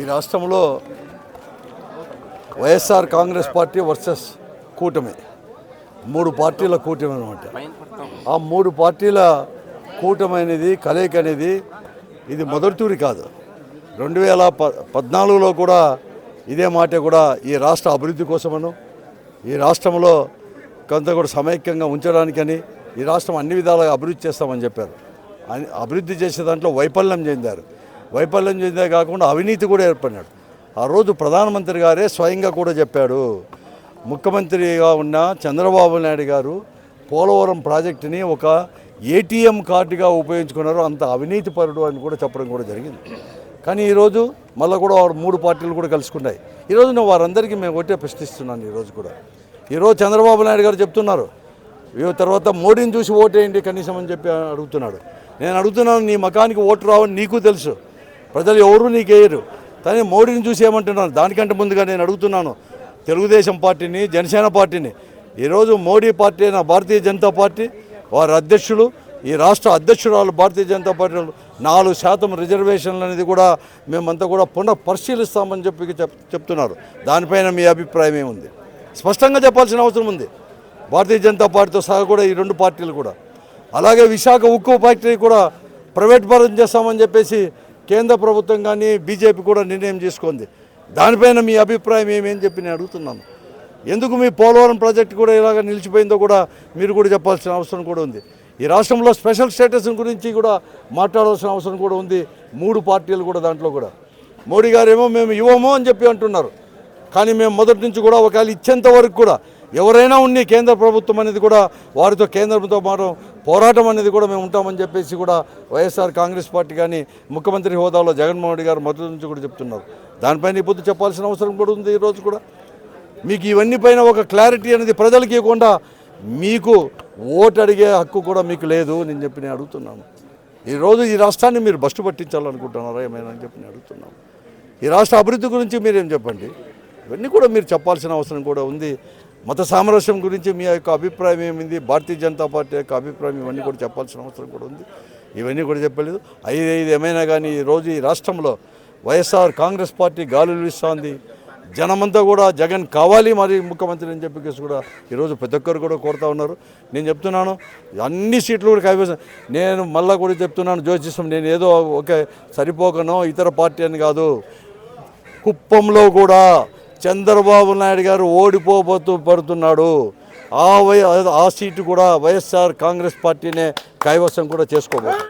ఈ రాష్ట్రంలో YSR Congress party versus కూటమి. మూడు పార్టీల కూటమి అనమాట ఆ మూడు పార్టీల కూటమి అనేది కలయిక అనేది ఇది మొదటి తూరి కాదు. రెండు వేల ప పద్నాలుగులో కూడా ఇదే మాట కూడా ఈ రాష్ట్ర అభివృద్ధి కోసమను ఈ రాష్ట్రంలో కొంత కూడా సమైక్యంగా ఉంచడానికని ఈ రాష్ట్రం అన్ని విధాలుగా అభివృద్ధి చేస్తామని చెప్పారు. అని అభివృద్ధి చేసే దాంట్లో వైఫల్యం చెందారు. వైఫల్యం చెందే కాకుండా అవినీతి కూడా ఏర్పడినాడు. ఆ రోజు ప్రధానమంత్రి గారే స్వయంగా కూడా చెప్పాడు ముఖ్యమంత్రిగా ఉన్న చంద్రబాబు నాయుడు గారు పోలవరం ప్రాజెక్టుని ఒక ఏటీఎం కార్డుగా ఉపయోగించుకున్నారు అంత అవినీతి పరుడు అని కూడా చెప్పడం కూడా జరిగింది. కానీ ఈరోజు మళ్ళీ కూడా వారు మూడు పార్టీలు కూడా కలుసుకున్నాయి. ఈరోజు నేను వారందరికీ మేము ఒకటే ప్రశ్నిస్తున్నాను ఈరోజు కూడా. ఈరోజు చంద్రబాబు నాయుడు గారు చెప్తున్నారు తర్వాత మోడీని చూసి ఓటేయండి కనీసం అని చెప్పి అడుగుతున్నాడు. నేను అడుగుతున్నాను నీ మకానికి ఓటు రావని నీకు తెలుసు. ప్రజలు ఎవరు నీకేయరు కానీ మోడీని చూసి ఏమంటున్నాను దానికంటే ముందుగా నేను అడుగుతున్నాను. తెలుగుదేశం పార్టీని జనసేన పార్టీని. ఈరోజు మోడీ పార్టీ అయిన భారతీయ జనతా పార్టీ వారి అధ్యక్షులు ఈ రాష్ట్ర అధ్యక్షురాలు భారతీయ జనతా పార్టీ నాలుగు శాతం రిజర్వేషన్లు అనేది కూడా మేమంతా కూడా పునః పరిశీలిస్తామని చెప్పి చెప్ చెప్తున్నారు. దానిపైన మీ అభిప్రాయం ఏముంది? స్పష్టంగా చెప్పాల్సిన అవసరం ఉంది. భారతీయ జనతా పార్టీతో సహా కూడా ఈ రెండు పార్టీలు కూడా. అలాగే విశాఖ ఉక్కు ఫ్యాక్టరీ కూడా ప్రైవేట్ పరం చేస్తామని చెప్పేసి కేంద్ర ప్రభుత్వం కానీ బీజేపీ కూడా నిర్ణయం చేసుకుంది. దానిపైన మీ అభిప్రాయం ఏమేమి చెప్పి నేను అడుగుతున్నాను. ఎందుకు మీ పోలవరం ప్రాజెక్ట్ కూడా ఇలాగ నిలిచిపోయిందో కూడా మీరు కూడా చెప్పాల్సిన అవసరం కూడా ఉంది. ఈ రాష్ట్రంలో స్పెషల్ స్టేటస్ గురించి కూడా మాట్లాడాల్సిన అవసరం కూడా ఉంది. మూడు పార్టీలు కూడా దాంట్లో కూడా. మోడీ గారేమో మేము ఇవ్వము అని చెప్పి అంటున్నారు. కానీ మేము మొదటి నుంచి కూడా ఒకవేళ ఇచ్చేంత వరకు కూడా ఎవరైనా ఉన్ని కేంద్ర ప్రభుత్వం అనేది కూడా వారితో కేంద్రంతో మాట పోరాటం అనేది కూడా మేము ఉంటామని చెప్పేసి కూడా వైఎస్ఆర్ కాంగ్రెస్ పార్టీ కానీ ముఖ్యమంత్రి హోదాలో జగన్మోహన్ రెడ్డి గారు మొదటి నుంచి కూడా చెప్తున్నారు. దానిపైన ఇప్పుడు చెప్పాల్సిన అవసరం కూడా ఉంది ఈరోజు కూడా. మీకు ఇవన్నీ పైన ఒక క్లారిటీ అనేది ప్రజలకి ఇవ్వకుండా మీకు ఓటు అడిగే హక్కు కూడా మీకు లేదు నేను చెప్పి నేను అడుగుతున్నాను. ఈరోజు ఈ రాష్ట్రాన్ని మీరు బస్టు పట్టించాలనుకుంటున్నారా ఏమైనా అని చెప్పి నేను అడుగుతున్నాను. ఈ రాష్ట్ర అభివృద్ధి గురించి మీరేం చెప్పండి? ఇవన్నీ కూడా మీరు చెప్పాల్సిన అవసరం కూడా ఉంది. మత సామరస్యం గురించి మీ యొక్క అభిప్రాయం ఏమింది? భారతీయ జనతా పార్టీ యొక్క అభిప్రాయం ఇవన్నీ కూడా చెప్పాల్సిన అవసరం కూడా ఉంది. ఇవన్నీ కూడా చెప్పలేదు. ఐదు ఐదు ఏమైనా కానీ ఈరోజు ఈ రాష్ట్రంలో వైఎస్ఆర్ కాంగ్రెస్ పార్టీ గాలులు ఇస్తోంది జనమంతా కూడా జగన్ కావాలి మరి ముఖ్యమంత్రి అని చెప్పేసి కూడా ఈరోజు ప్రతి ఒక్కరు కూడా కోరుతా ఉన్నారు. నేను చెప్తున్నాను అన్ని సీట్లు కూడా కైవసం నేను మళ్ళా కూడా చెప్తున్నాను జ్యోతిష్యం నేను ఏదో ఒకే సరిపోకనో ఇతర పార్టీ అని కాదు. కుప్పంలో కూడా చంద్రబాబు నాయుడు గారు ఓడిపోబోతూ పడుతున్నాడు. ఆ వై ఆ సీటు కూడా వైఎస్ఆర్ కాంగ్రెస్ పార్టీనే కైవసం కూడా చేసుకోబోతుంది